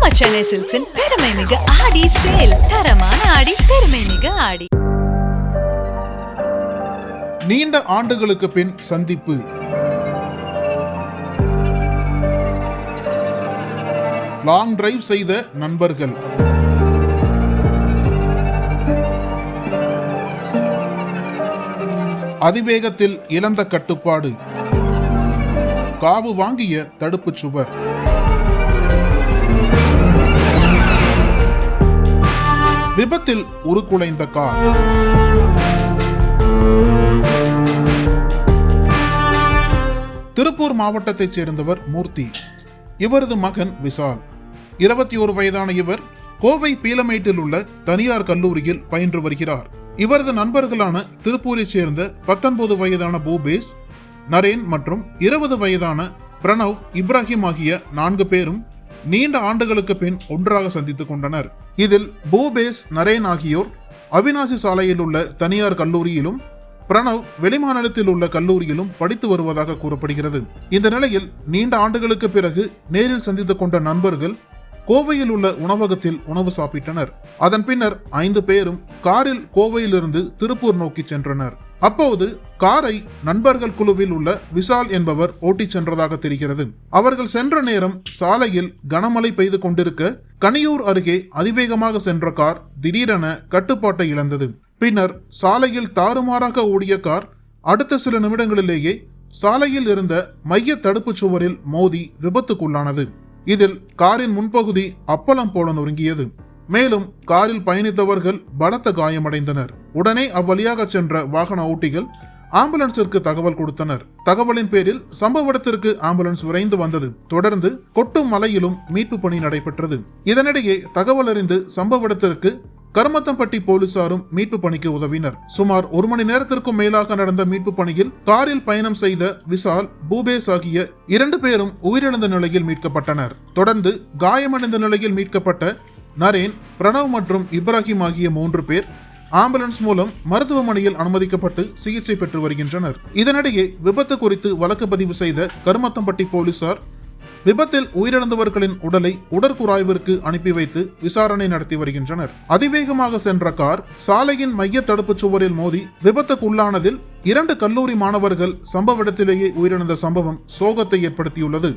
நம்ம சென்னை சில்க்ஸின் பெருமை மிகு ஆடி சேல் தரமான ஆடி பெருமை மிகு ஆடி. நீண்ட ஆண்டுகளுக்கு பின் சந்திப்பு. லாங் டிரைவ் செய்த நண்பர்கள். அதிவேகத்தில் இழந்த கட்டுப்பாடு. காவு வாங்கிய தடுப்புச் சுவர். விபத்தில் உருக்குலைந்த கார். திருப்பூர் மாவட்டத்தைச் சேர்ந்தவர் மூர்த்தி இவரது மகன் விசால். இருபத்தி ஒரு வயதான இவர் கோவை பீலமேட்டில் உள்ள தனியார் கல்லூரியில் பயின்று வருகிறார். இவரது நண்பர்களான திருப்பூரைச் சேர்ந்த பத்தொன்பது வயதான பூபேஸ் நரேன் மற்றும் இருபது வயதான பிரணவ் இப்ராஹிம் ஆகிய நான்கு பேரும் நீண்ட ஆண்டுகளுக்கு பின் ஒன்றாக சந்தித்துக் கொண்டனர். இதில் பூபேஸ் நரேன் ஆகியோர் அவினாசி சாலையில் உள்ள தனியார் கல்லூரியிலும் பிரணவ் வெளிமாநிலத்தில் உள்ள கல்லூரியிலும் படித்து வருவதாக கூறப்படுகிறது. இந்த நிலையில் நீண்ட ஆண்டுகளுக்கு பிறகு நேரில் சந்தித்துக் கொண்ட நண்பர்கள் கோவையில் உள்ள உணவகத்தில் உணவு சாப்பிட்டனர். அதன் பின்னர் ஐந்து பேரும் காரில் கோவையிலிருந்து திருப்பூர் நோக்கி சென்றனர். அப்போது காரை நண்பர்கள் குழுவில் உள்ள விசால் என்பவர் ஓட்டிச் சென்றதாக தெரிகிறது. அவர்கள் சென்ற நேரம் சாலையில் கனமழை பெய்து கொண்டிருக்க கனியூர் அருகே அதிவேகமாக சென்ற கார் திடீரென கட்டுப்பாட்டை இழந்தது. பின்னர் சாலையில் தாறுமாறாக ஓடிய கார் அடுத்த சில நிமிடங்களிலேயே சாலையில் இருந்த மைய தடுப்புச் சுவரில் மோதி விபத்துக்குள்ளானது. இதில் காரின் முன்பகுதி அப்பளம் போல நொறுங்கியது. மேலும் காரில் பயணித்தவர்கள் பலத்த காயமடைந்தனர். உடனே அவ்வழியாக சென்ற வாகன ஓட்டிகள் ஆம்புலன்ஸிற்கு தகவல் கொடுத்தனர். தகவலின் பேரில் சம்பவ இடத்திற்கு ஆம்புலன்ஸ் விரைந்து வந்தது. தொடர்ந்து கொட்டும் மலையிலும் மீட்பு பணி நடைபெற்றது. இதனிடையே தகவல் அறிந்து சம்பவ இடத்திற்கு கருமத்தம்பட்டி போலீசாரும் மீட்பு பணிக்கு உதவினர். சுமார் ஒரு மணி நேரத்திற்கும் மேலாக நடந்த மீட்பு பணியில் காரில் பயணம் செய்த விசால் பூபேஸ் ஆகிய இரண்டு பேரும் உயிரிழந்த நிலையில் மீட்கப்பட்டனர். தொடர்ந்து காயமடைந்த நிலையில் மீட்கப்பட்ட நரேன் பிரணவ் மற்றும் இப்ராஹிம் ஆகிய மூன்று பேர் ஆம்புலன்ஸ் மூலம் மருத்துவமனையில் அனுமதிக்கப்பட்டு சிகிச்சை பெற்று வருகின்றனர். இதனிடையே விபத்து குறித்து வழக்கு பதிவு செய்த கருமத்தம்பட்டி போலீசார் விபத்தில் உயிரிழந்தவர்களின் உடலை உடற்குறாய்விற்கு அனுப்பி வைத்து விசாரணை நடத்தி வருகின்றனர். அதிவேகமாக சென்ற கார் சாலையின் மைய தடுப்புச் சுவரில் மோதி விபத்துக்குள்ளானதில் இரண்டு கல்லூரி மாணவர்கள் சம்பவ இடத்திலேயே உயிரிழந்த சம்பவம் சோகத்தை ஏற்படுத்தியுள்ளது.